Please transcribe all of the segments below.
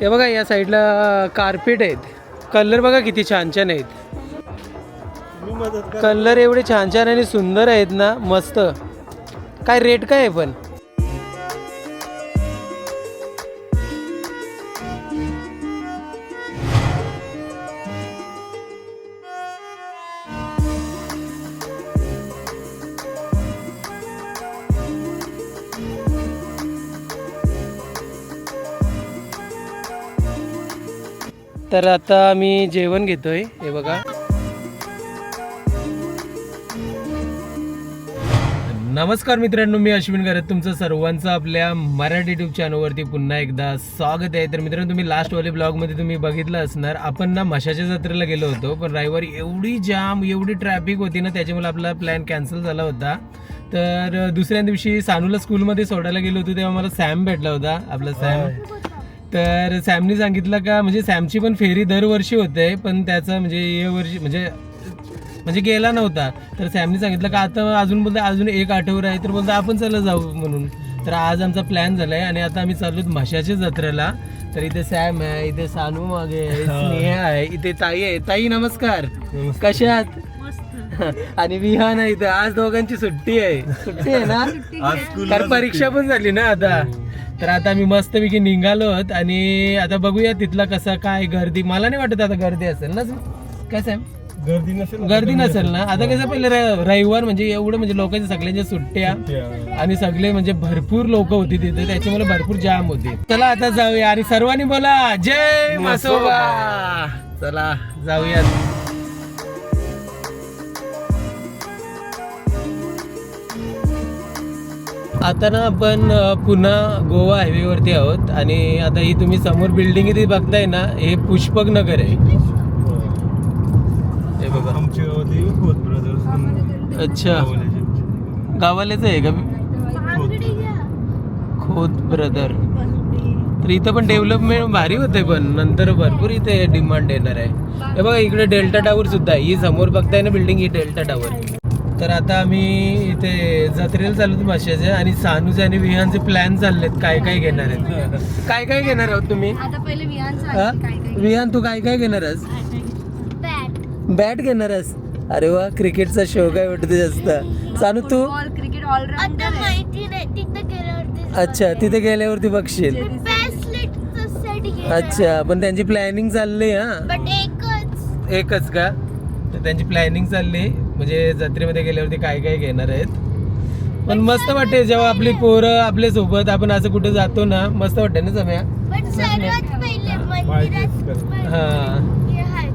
ते बघा या साईडला कार्पेट आहेत. कलर बघा किती छान छान आहेत कलर एवढे छान छान आणि सुंदर आहेत ना मस्त. काय रेट काय आहे पण? तर आता मी जेवण घेतोय हे बघा. नमस्कार मित्रांनो मी अश्विन करत तुमचं सर्वांचं आपल्या मराठी ट्यूब चॅनलवरती पुन्हा एकदा स्वागत आहे. तर मित्रांनो तुम्ही लास्टवाले ब्लॉगमध्ये तुम्ही बघितलं असणार. आपण ना मशाच्या जत्रेला गेलो होतो पण रविवारी एवढी जाम एवढी ट्रॅफिक होती ना त्याच्यामुळे आपला प्लॅन कॅन्सल झाला होता. तर दुसऱ्या दिवशी सानूला स्कूलमध्ये सोडायला गेलो होतो तेव्हा मला सॅम भेटला होता आपला सॅम तर सॅमनी सांगितलं का म्हणजे सॅमची पण फेरी दरवर्षी होते पण त्याचं म्हणजे या वर्षी म्हणजे म्हणजे गेला नव्हता. तर सॅमनी सांगितलं का आता अजून बोलतो अजून एक आठवडा आहे तर बोलतो आपण चला जाऊ म्हणून. तर आज आमचा प्लॅन झालाय आणि आता आम्ही चाललो म्हशाच्या जत्रेला. तर इथे सॅम आहे इथे सानू मागे आहे, स्नेहा आहे इथे ताई आहे. ताई नमस्कार. कशात आणि विहान आहे इथे. आज दोघांची सुट्टी आहे. सुट्टी आहे ना? कारण परीक्षा पण झाली ना आता. तर आता आम्ही मस्तपैकी निघालो आहोत आणि आता बघूया तिथला कसा काय गर्दी. मला नाही वाटत आता गर्दी असेल ना काय सॅम गर्दी नसेल गर्दी नसेल ना? आता कसं पहिले रविवार म्हणजे एवढं म्हणजे लोकांच्या सगळ्यांच्या सुट्ट्या आणि सगळे म्हणजे भरपूर लोक होती तिथे त्याच्यामुळे भरपूर जाम होती. चला आता जाऊया आणि सर्वांनी बोला जय मसोबा. चला जाऊया आता ना आपण पुन्हा गोवा हायवेवरती आहोत आणि आता ही तुम्ही समोर बिल्डिंग इथे बघताय ना हे पुष्पक नगर आहे. हे बघा. आमचे अच्छा. गावालेच आहे का? खोत. ब्रदर तर इथं पण डेव्हलपमेंट भारी होते पण नंतर भरपूर इथे डिमांड येणार आहे. हे बघा इकडे डेल्टा टावर सुद्धा आहे. ही समोर बघताय ना बिल्डिंग ही डेल्टा टावर तर आता आम्ही इथे जत्रेला चाललो होतो माशाचे आणि सानूचे आणि विहानचे प्लॅन चाललेत काय काय घेणार आहेत. काय काय घेणार आहोत तुम्ही? आता पहिले विहान हा? काय काय विहान तू काय काय घेणार आहेस? बॅट. बॅट घेणार आहेस? अरे वा क्रिकेटचा शौक आहे वाटतं जास्त. सानू तू? बॉल क्रिकेट ऑलराऊंडर आता माहिती नाही तिथे गेल्यावरती अच्छा तिथे गेल्यावरती बघशील. ब्रेसलेटचं सेट अच्छा पण त्यांची प्लॅनिंग चालली हा? बट एकच. एकच का? तर त्यांची प्लॅनिंग चालली. म्हणजे जत्रेमध्ये गेल्यावरती काय काय घेणार आहेत. पण मस्त वाटते जेव्हा आपली पोरं आपल्यासोबत आपण असं कुठे जातो ना मस्त वाटते ना मंदिरात हा.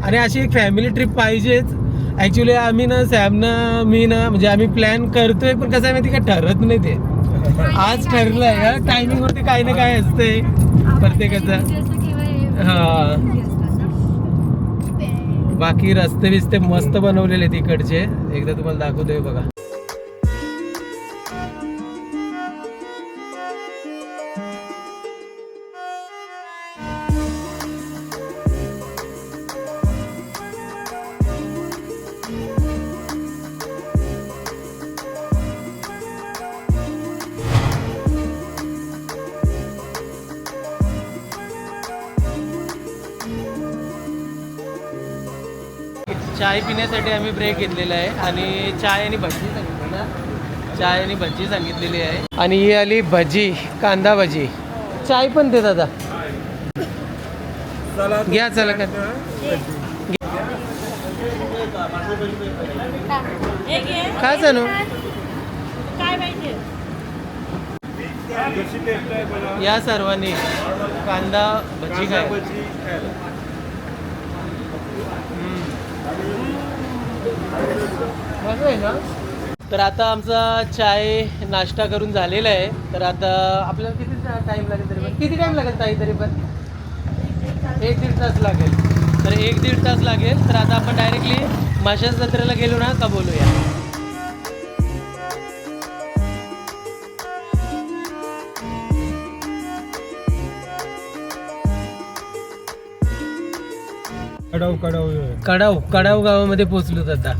आणि अशी एक फॅमिली ट्रिप पाहिजेच. ऍक्च्युली आम्ही ना सॅमना मी ना म्हणजे आम्ही प्लॅन करतोय पण कसं आहे माहिती का? ठरत नाही ते. आज ठरलंय हा टायमिंग वरती काही ना काय असतंय. प्रत्येकाचं. हा बाकी रस्ते बिस्ते मस्त बनवलेले आहेत एकदा तुम्हाला दाखवतोय बघा. चाय पिण्यासाठी आम्ही ब्रेक घेतलेला आहे आणि चाय आणि भजी सांगितली ना चाय आणि भजी सांगितलेली आहे. आणि ही आली भजी कांदा भजी. चाय पण दे दादा. घ्या चला का काय सांगू या सर्वांनी कांदा भजी काय. तर आता आमचा चाय नाश्ता करून झालेला आहे. तर आता आपल्याला किती टाइम लागेल तरी पण? किती टाइम लागेल ताई तरी पण? एक दीड तास लागेल. तर एक दीड तास लागेल. तर आता आपण डायरेक्टली माशा जत्रेला गेलो ना का बोलूया? कडाव कडाव. कडाव कडाव गावामध्ये पोहोचलो आता.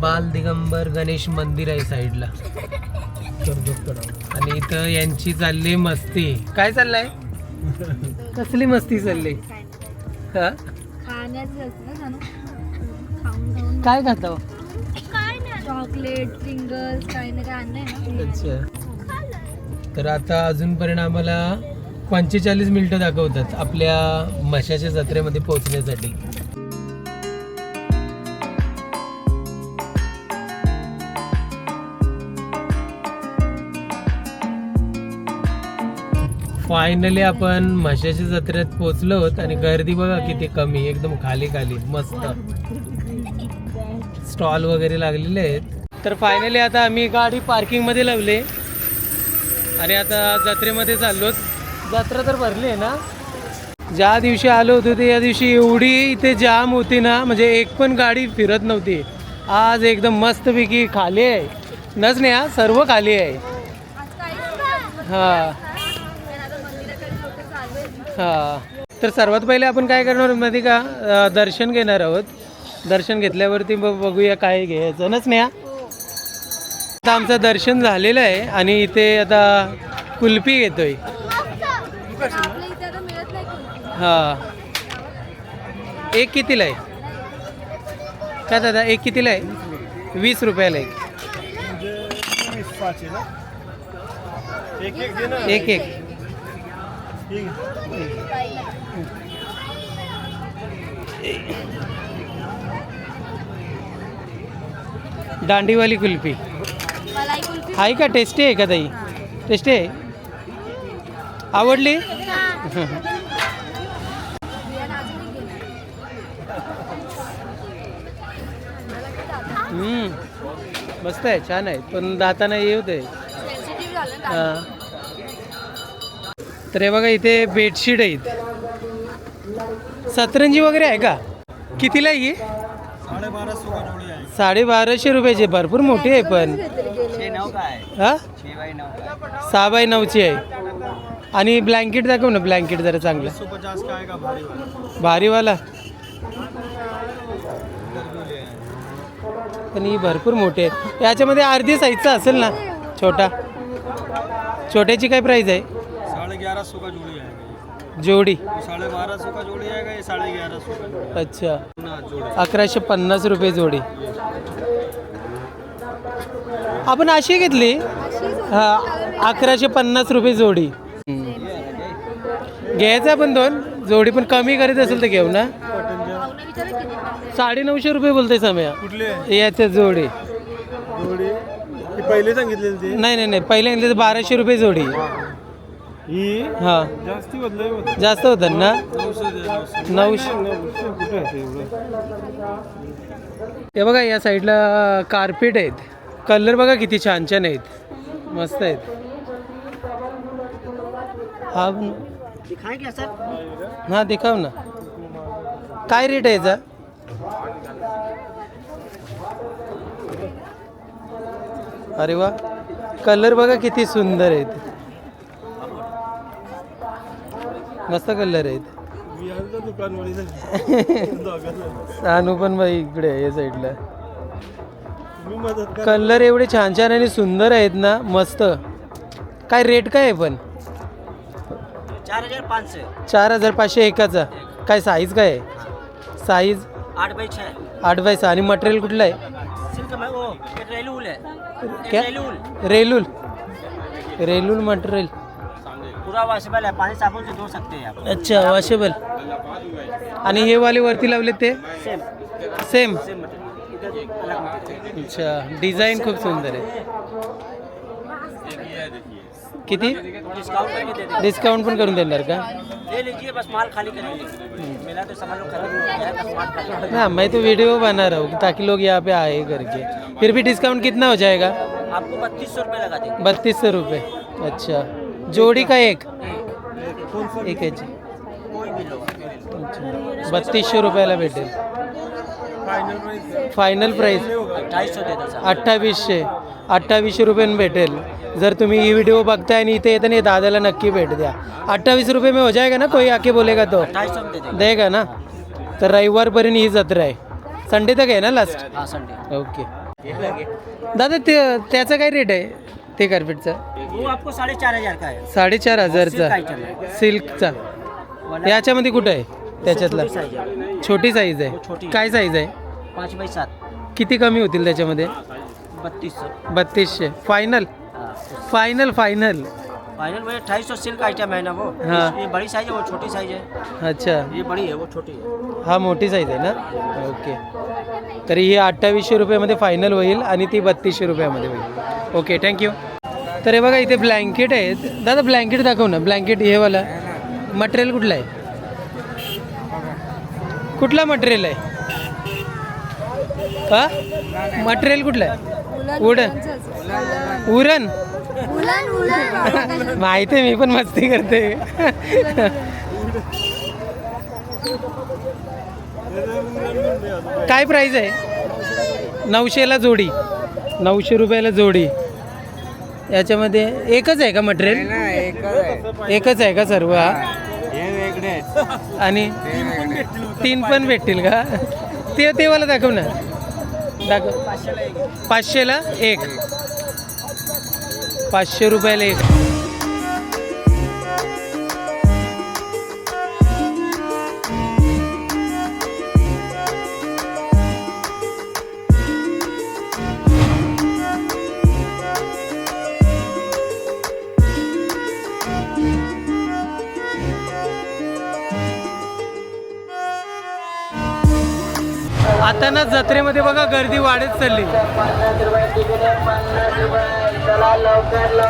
बाल दिगंबर गणेश मंदिर आहे साईडला. आणि इथं यांची चालली मस्ती. काय चाललंय? कसली मस्ती चालली? हा? काय खातो काय चॉकलेट फिंगर्स काही ना काय आणलंय ना. अच्छा. तर आता अजूनपर्यंत आम्हाला पंचेचाळीस मिनिटं दाखवतात आपल्या मशाच्या जत्रेमध्ये पोहोचण्यासाठी. फायनली आपण म्हशाच्या जत्रेत पोहोचलो आहोत आणि गर्दी बघा किती कमी एकदम खाली खाली मस्त. स्टॉल वगैरे लागलेले आहेत. तर फायनली आता आम्ही गाडी पार्किंगमध्ये आणि आता जत्रेमध्ये चाललोत. जत्रा तर भरली आहे ना? ज्या दिवशी आलो होतो ते या दिवशी एवढी इथे जाम होती ना म्हणजे एक पण गाडी फिरत नव्हती. आज एकदम मस्तपैकी खाली आहे. नच नाही हा सर्व खाली आहे. हा. हा. तर सर्वात पहिले आपण काय करणार आहोत माहिती का? दर्शन घेणार आहोत. दर्शन घेतल्यावरती बघ- बघूया काय घ्यायचं. नच नाही हा? आता आमचं दर्शन झालेलं आहे आणि इथे आता कुल्फी घेतोय आपल्या इथे आता मिळत नाही कुल्फी. हा. एक कितीला आहे? काय दादा एक कितीला आहे? वीस रुपयाला एक. एक एक. दांडीवाली कुल्फी. आहे का? टेस्टी आहे का ताई? टेस्टी आहे? आवडली? मस्त आहे छान आहे. पण दाताना येऊ दे सेन्सिटिव्ह झालं ना. हा. तर हे बघा इथे बेडशीट आहेत. सतरंजी वगैरे आहे का? कितीला आहे ही? साडेबारा सौ का जोड़ी आहे. साडेबाराशे रुपयाची. भरपूर मोठी आहे पण. हा? सहा बाय नऊची आहे. आणि ब्लँकेट दाखव ना ब्लँकेट जरा चांगलं. का भारी वाला भारीवाला. पण ही भरपूर मोठी आहे याच्यामध्ये अर्धी साईजचा असेल ना? छोटा. छोट्याची काय प्राईस आहे? साढ़े ग्यारह सौ का जोड़ी आएगा ये। जोडी. ये साढ़े बारह सौ का जोड़ी आएगा ये साढ़े ग्यारह सौ का जोड़ी अच्छा. ना जोड़ी अकराशे पन्नास रुपये जोडी. आपण अशी घेतली? हा अकराशे पन्नास रुपये जोडी. घ्यायचं आपण दोन? जोडी पण कमी करीत असेल तर घेऊ ना. भावना विचारा किती म्हणते. साडे नऊशे रुपये बोलतोय समय. कुठले? याच्या जोडी. जोडी? ते पहिले सांगितलेले ते नाही नाही नाही. पहिले तर बाराशे रुपये जोडी. ही. हा? जास्ती बदलाय होत जास्त होतात ना? नऊशे हे बघा या साईडला कार्पेट आहेत. कलर बघा किती छान छान आहेत. मस्त आहेत. हा. हा दिखाव ना. काय रेट आहे याचा? अरे वा कलर बघा किती सुंदर आहेत. मस्त कलर आहेत. सानू पण बाई इकडे या साईडला कलर एवढे छान छान आणि सुंदर आहेत ना मस्त. काय रेट काय आहे पण? चार हजार पाँच सौ चार हजार पाचशे एकाचा. काय साईज काय आहे? साईज आठ बाई छः. आठ बाय सहा. आणि मटेरियल कुठलं आहे? सिल्क में वो एक रेलूल है क्या? रेलूल रेलूल. रेलूल मटेरियल. पूरा वॉशेबल है पानी साबुन से धो सकते हैं आप. अच्छा वॉशेबल आणि हे वाले वरती लावले ते? सेम सेम सेम मटेरियल इधर अलग मटेरियल अच्छा डिझाईन खूप सुंदर आहे. किती डिस्काउंट करके दे देंगे डिस्काउंट पण करून देणार का? ले लीजिए बस माल खाली करेंगे। मेला तो समझ लो खत्म हो गया है बस माल खाली ना मैं तो वीडियो बना रहा हूँ ताकि लोग यहाँ पे आए करके। फिर भी डिस्काउंट कितना हो जाएगा? आपको बत्तीस सौ रुपये लगा देंगे। बत्तीस सौ रुपये अच्छा। जोड़ी का एक? एक। आहे कोई भी लो। अच्छा। बत्तीसशे रुपयाला भेटेल फायनल प्राइस फायनल प्राइस अट्ठाईस सौ दे दो सर। अठ्ठावीसशे अठ्ठावीसशे रुपयानं भेटेल. जर तुम्ही ही व्हिडिओ बघताय आणि इथे येताना दादाला नक्की भेट द्या. अट्ठावीस रुपये में हो जाएगा ना? कोई आके बोलेगा तो? देंगे ना? तर रविवारपर्यंत ही जत्रा आहे. संडे तक आहे ना लास्ट हाँ संडे ओके दादा ते त्याचा काय रेट आहे? ते कार्पेटचा वो आपको साढ़े चार हजार का है साडेचार सिल्क हजारचा आइटम है सिल्कचा याच्यामध्ये कुठं आहे? त्याच्यातला? छोटी है साईज हो, छोटी. आहे काय साईज आहे? पाँच बाई सात. किती कमी होतील त्याच्यामध्ये? बत्तीस सौ बत्तीसशे फायनल फायनल फायनल फाइनल में ढाई सौ सिल्क आइटम है ना वो? हाँ। ये बड़ी साइज है वो छोटी साइज है. अच्छा. ये बड़ी है वो छोटी है. हा मोठी साईज आहे ना? ओके तरी ही अठ्ठावीसशे रुपयामध्ये फायनल होईल आणि ती बत्तीसशे रुपयामध्ये होईल. ओके थँक्यू तर हे बघा इथे ब्लँकेट आहेत. दादा ब्लँकेट दाखव ना. ब्लँकेट हे वाला. मटेरियल कुठलं आहे? कुठला मटेरियल आहे? हा? मटेरियल कुठलं आहे? उडन उरण. माहिती आहे मी पण मस्ती करते. काय प्राइस आहे? नऊशेला जोडी. नऊशे रुपयाला जोडी. याच्यामध्ये एकच आहे का मटेरियल? एकच आहे. का सर्व? हा? आणि तीन पण भेटतील का? ते ते मला दाखव ना. दाखव. पाचशेला एक. पाचशे रुपयाला एक. आता ना जत्रेमध्ये बघा गर्दी वाढत चालली.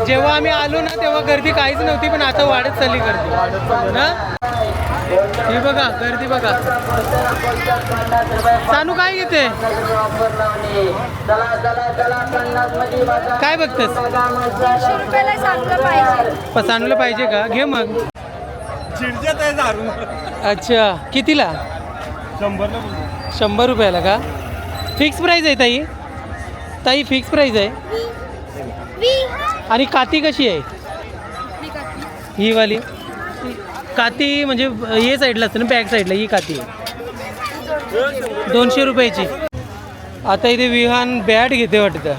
जेव्हा आम्ही आलो ना तेव्हा गर्दी काहीच नव्हती पण आता वाढत चालली गर्दी. ना? ही बघा गर्दी बघा. सानू काय घेते काय बघतेस? सानूला पाहिजे. का? घे मग. अच्छा कितीला? शंभरला शंभर रुपयाला का? फिक्स प्राईज आहे ताई. ताई फिक्स प्राईज आहे. आणि काती कशी आहे? ही वाली. काती म्हणजे हे साईडला असते ना बॅक साईडला ही काती आहे. दोनशे रुपयाची. आता इथे विहान बॅट घेते वाटतं.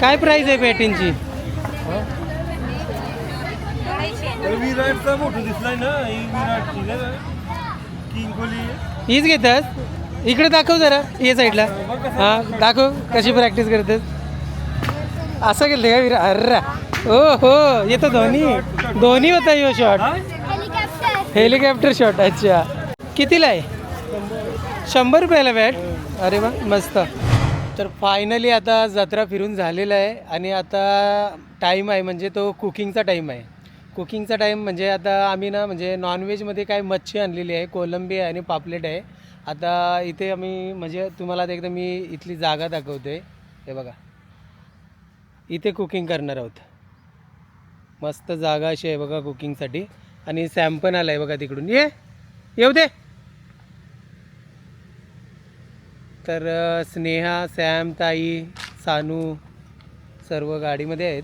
काय प्राईज आहे बॅटींची विराटचा मोठं दिसलाय ना हीच घेतात इकडे दाखव जरा ये साईडला. हां दाखव कशी प्रॅक्टिस करतेस. असं केलं का विरा? अर्रा. हो हो येतो धोनी. धोनी होता यो शॉट हेलिकॉप्टर शॉट अच्छा. कितीला आहे? शंभर रुपयाला बॅट अरे वा मस्त. तर फायनली आता जत्रा फिरून झालेला आहे आणि आता टाईम आहे म्हणजे तो कुकिंगचा टाईम आहे. कुकिंगचा टाईम म्हणजे आता आम्ही ना म्हणजे नॉनव्हेजमध्ये काय मच्छी आणलेली आहे कोलंबी आहे आणि पापलेट आहे. आता इथे आम्ही म्हणजे तुम्हाला आता एकदा मी इथली जागा दाखवते. हे बघा. इथे कुकिंग करणार आहोत. मस्त जागा अशी आहे बघा कुकिंगसाठी आणि सॅम पण आला आहे बघा तिकडून. ये येऊ दे. तर स्नेहा सॅम ताई सानू सर्व गाडीमध्ये आहेत.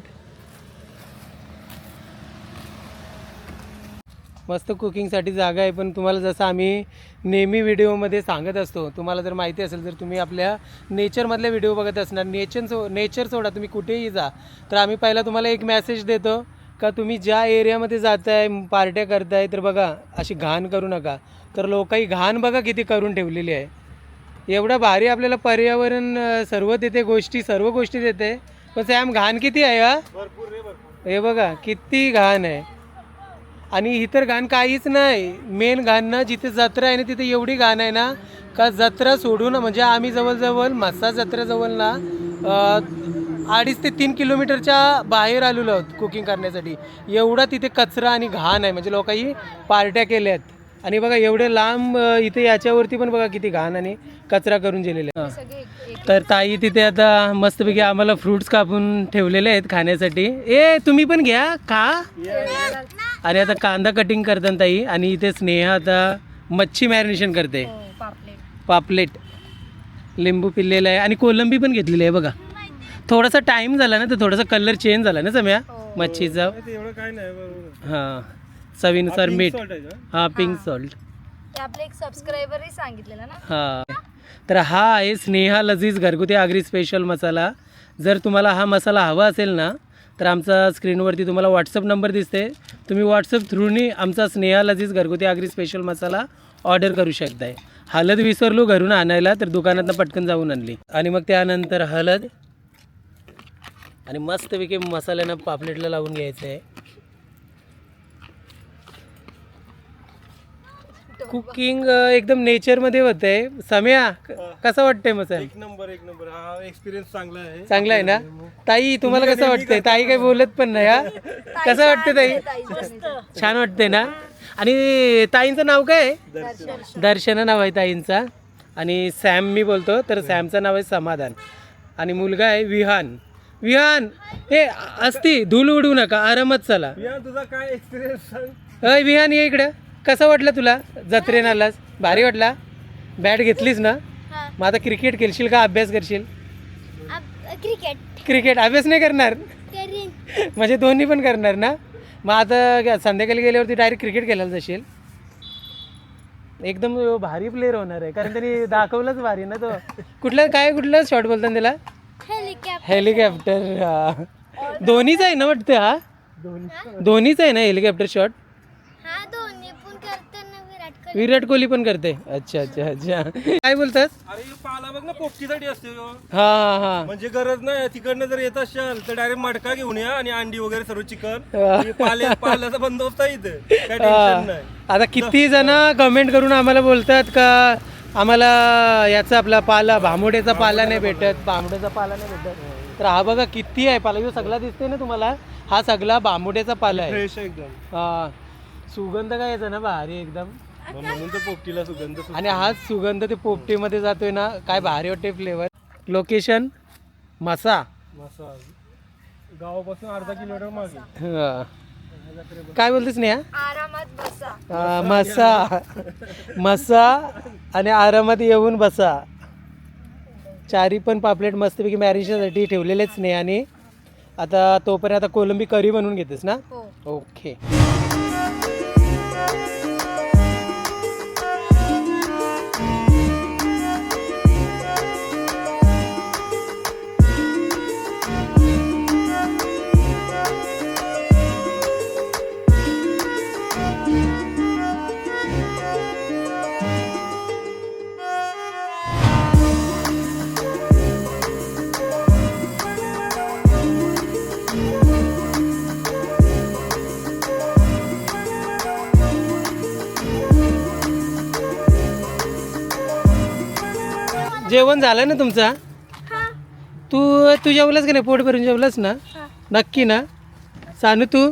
मस्त कुकिंगसाठी जागा आहे पण तुम्हाला जसं आम्ही नेहमी व्हिडिओमध्ये सांगत असतो तुम्हाला जर माहिती असेल जर तुम्ही आपल्या नेचरमधले व्हिडिओ बघत असणार. नेचर सो नेचर सोडा तुम्ही कुठेही जा. तर आम्ही पहिला तुम्हाला एक मेसेज देतो का तुम्ही ज्या एरियामध्ये जाताय पार्ट्या करताय तर बघा अशी घाण करू नका. तर लोकही घाण बघा किती करून ठेवलेली आहे. एवढं भारी आपल्याला पर्यावरण सर्व देते गोष्टी सर्व गोष्टी देते. पण सॅम घाण किती आहे हा? हे बघा किती घाण आहे. आणि इतर घाण काहीच नाही. मेन घाण ना जिथे जत्रा आहे ना तिथे एवढी घाण आहे ना का जत्रा सोडून म्हणजे आम्ही जवळजवळ मस्सा जत्रेजवळ ना अडीच ते तीन किलोमीटरच्या बाहेर आलेलो आहोत कुकिंग करण्यासाठी. एवढा तिथे कचरा आणि घाण आहे. म्हणजे लोकांनी पार्ट्या केल्या आहेत. आणि बघा एवढे लांब इथे याच्यावरती पण बघा किती घाण आणि कचरा करून गेलेले तर ताई तिथे आता मस्तपैकी आम्हाला फ्रुट्स कापून ठेवलेले आहेत खाण्यासाठी. ए तुम्ही पण घ्या. खा आणि आता कांदा कटिंग करतात ताई आणि इथे स्नेहा आता मच्छी मॅरिनेशन करते. पापलेट. लिंबू पिल्लेलं आहे आणि कोलंबी पण घेतलेली आहे बघा. थोडासा टाइम झाला ना तर थोडासा कलर चेंज झाला ना सम्या मच्छीचा. ते एवढं काय नाही बरोबर. हां. चवीनुसार मीठ? हां पिंक सॉल्ट ते आपले एक सबस्क्रायबरही सांगितलेलं ना? हां. तर हा आहे स्नेहा लजीज घरगुती आगरी स्पेशल मसाला. जर तुम्हाला हा मसाला हवा असेल ना तर आमचा स्क्रीनवरती तुम्हाला व्हॉट्सअप नंबर दिसते. तुम्ही व्हॉट्सअप थ्रूनी आमचा स्नेहा लजीज घरगुती आगरी स्पेशल मसाला ऑर्डर करू शकताय. हळद विसरलो घरून आणायला तर दुकानातनं पटकन जाऊन आणली. आणि मग त्यानंतर हळद आणि मस्तपैकी मसाल्यानं पापलेटला लावून घ्यायचं आहे कुकिंग एकदम नेचरमध्ये होत आहे सम्या क- कसं वाटतंय मसाला एक नंबर एक नंबर. हा एक्सपिरियन्स चांगला आहे. चांगला आहे ना? ताई तुम्हाला कसं वाटतंय? ताई काही बोलत पण नाही हा? कसं वाटतं ताई? छान वाटतंय ना? आणि ताईंचं नाव काय आहे? दर्शना. नाव आहे ताईंचा. आणि सॅम मी बोलतो तर सॅमचं नाव आहे समाधान. आणि मुलगा आहे विहान. विहान हे असती धूल उडू नका आरामात चला. या तुझा काय एक्सपिरियन्स सांग? अय विहान ये इकडं. कसं वाटलं तुला? जत्रेन आलास. भारी वाटला? बॅट घेतलीस ना? हा. मग आता क्रिकेट खेळशील का? अभ्यास करशील? आप- क्रिकेट. क्रिकेट. अभ्यास नाही करणार? करीन. म्हणजे दोन्ही पण करणार ना? मग आता ग- संध्याकाळी गेल्यावरती डायरेक्ट क्रिकेट खेळायला जाशील? एकदम भारी प्लेअर होणार आहे. कारण त्यांनी दाखवलंच भारी ना तो. कुठलं काय कुठलं शॉट बोलतात त्याला? हेलिकॉप्टर हेलिकॉप्टर हा. दोन्हीच आहे ना वाटतं हा? दोन्हीच. आहे ना हेलिकॉप्टर शॉट हा दोन्ही पण करताना विराट कोहली पण करते. अच्छा अच्छा अच्छा. काय बोलतात? अरे ह्यो पाला बघ ना पोपटीसाठी असतो ह्यो. हा हा हा. म्हणजे गरज नाही तिकडनं जर येत असाल तर डायरेक्ट मडका घेऊन या आणि अंडी वगैरे सर्व चिकन. पाल्या पाल्याचा बंदोबस्त आहे इथे. काय टेन्शन नाही. आता किती जण कमेंट करून आम्हाला बोलतात का आम्हाला याचा आपला पाला भांबोड्याचा पाला नाही भेटत. बांबड्याचा पाला नाही भेटत. तर हा बघा किती आहे पाला. ह्यो सगळा दिसते ना तुम्हाला? हा सगळा बांबोड्याचा पाला आहे. फ्रेश एकदम. हा. सुगंध काय येतो ना भारी एकदम. मग म्हणून तर पोपटीला सुगंध. आणि हाच सुगंध ते पोपटीमध्ये जातोय ना काय भारी वाटते फ्लेवर लोकेशन मसा. मसा. गावापासून अर्धा किलोमीटर मागे. हा. काय बोलतेस नेहा आरामात बसा. हा, मसा. मसा आणि आरामात येऊन बसा. चारी पण पापलेट मस्तपैकी मॅरिनेशनसाठी ठेवलेलेच नाही आणि आता तोपर्यंत आता कोलंबी करी बनवून घेतेस ना? हो. ओके जेवण झालं ना तुमचं? हा. तू तू जेवलास का नाही? पोट भरून जेवलास ना? हा. नक्की ना? सांगू तू?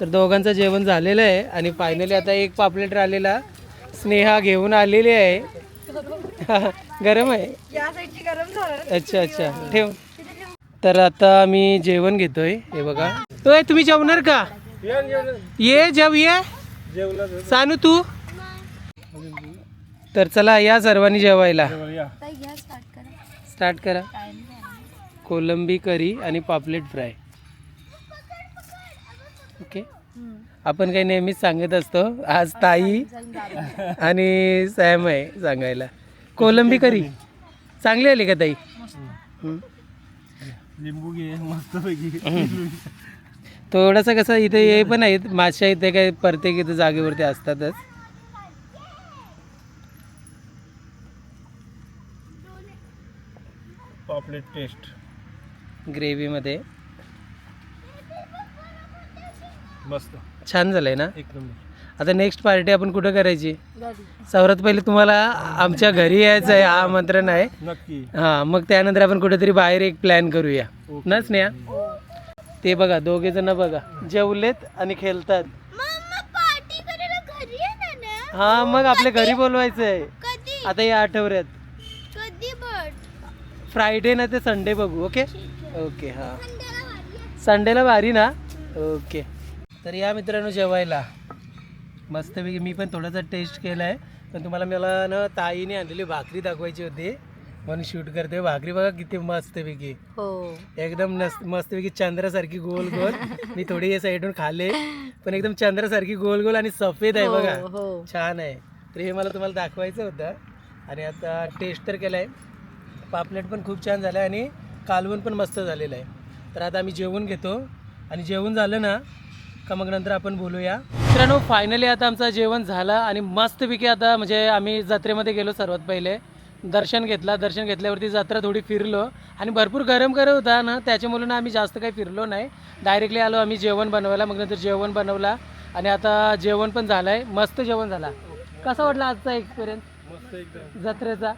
तर दोघांचं जेवण झालेलं आहे आणि फायनली आता एक पापलेट राहिलेला स्नेहा घेऊन आलेली आहे. गरम आहे? अच्छा अच्छा. ठेव. तर आता मी जेवण घेतोय. हे बघा. तो तुम्ही जेवणार का? या, जेव ये. सांगू तू? तर चला या सर्वांनी जेवायला. या. स्टार्ट करा. स्टार्ट करा. कोलंबी करी आणि पापलेट फ्राय. ओके आपण काही नेहमीच सांगत असतो आज ताई आणि सॅम आहे सांगायला. कोलंबी करी. चांगली आली का ताई? हं. लिंबू घे मस्त थोडंसं कसं इथे हे पण आहेत माश्या इथे काही प्रत्येक इथे जागेवरती असतातच. पापलेट टेस्ट ग्रेव्हीमध्ये. मस्त. छान झालंय ना? एक नंबर. आता नेक्स्ट पार्टी आपण कुठं करायची? सर्वात पहिले तुम्हाला आमच्या घरी यायचं आहे हा आमंत्रण आहे. नक्की. हां मग त्यानंतर आपण कुठेतरी बाहेर एक प्लॅन करूया. ना स्नेहा? ते बघा दोघे जण बघा. जेवलेत आणि खेळतात. मम्मा पार्टी करायला घरी येणार ना? हा मग आपल्या घरी बोलवायचं आहे आता या आठवड्यात. फ्रायडे ना ते संडे बघू ओके ओके हां. संडेला भारी ना? ओके तर या मित्रांनो जेवायला. मस्तपैकी मी पण थोडासा टेस्ट केला आहे पण तुम्हाला मला ना ताईने आणलेली भाकरी दाखवायची होती. म्हणून शूट करते. भाकरी बघा किती मस्तपैकी. हो. एकदम मस्तपैकी चंद्रासारखी गोल गोल. मी थोडी या साईडून खाले पण एकदम चंद्रासारखी गोल गोल आणि सफेद आहे बघा. हो. छान आहे. तर हे मला तुम्हाला दाखवायचं होतं. आणि आता टेस्ट तर केलं आहे पापलेट पण खूप छान झालं आणि कालवण पण मस्त झालेलं आहे. तर आता आम्ही जेवण घेतो. आणि जेवण झालं ना का मग नंतर आपण बोलूया. मित्रांनो फायनली आता आमचं जेवण झालं आणि मस्तपैकी आता म्हणजे आम्ही जत्रेमध्ये गेलो सर्वात पहिले. दर्शन घेतला. दर्शन घेतल्यावरती जत्रा थोडी फिरलो. आणि भरपूर गरम गरम होता ना त्याच्यामुळे ना आम्ही जास्त काही फिरलो नाही. डायरेक्टली आलो आम्ही जेवण बनवायला मग नंतर जेवण बनवला. आणि आता जेवण पण झालं आहे मस्त जेवण झाला. कसा वाटला आजचा एक्सपिरियन्स मस्त एकदम. जत्रेचा?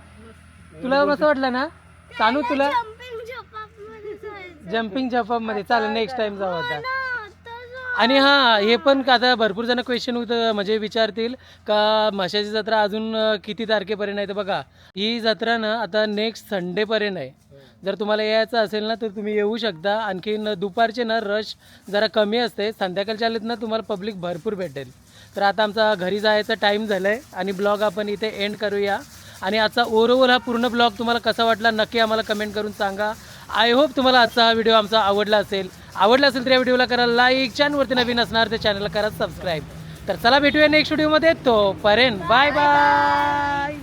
तुला मस्त वाटलं ना? सांगू तुला जम्पिंग जम्पिंगमध्ये चालेल नेक्स्ट टाइम जाऊ आता. तसं. आणि हा हे पण आता भरपूर जण क्वेश्चन होतं म्हणजे विचारतील का म्हशाची जत्रा अजून किती तारखेपर्यंत आहे तर बघा. ही जत्रा ना आता नेक्स्ट संडेपर्यंत आहे. जर तुम्हाला यायचं असेल ना तर तुम्ही येऊ शकता. आणखीन दुपारचे ना रश जरा कमी असते. संध्याकाळच्या आलेत ना तुम्हाला पब्लिक भरपूर भेटेल. तर आता आमचा घरी जायचा टाईम झाला आहे आणि ब्लॉग आपण इथे एंड करूया. आणि आजचा ओव्हरऑल हा पूर्ण ब्लॉग तुम्हाला कसा वाटला नक्की आम्हाला कमेंट करून सांगा. आय होप तुम्हाला आजचा हा व्हिडिओ आमचा आवडला असेल. आवडला असेल तर या व्हिडिओला करा लाईक चॅनलवरती नवीन असणार तर चॅनलला करा सबस्क्राईब तर चला भेटूया नेक्स्ट व्हिडिओमध्ये तोपर्यंत बाय बाय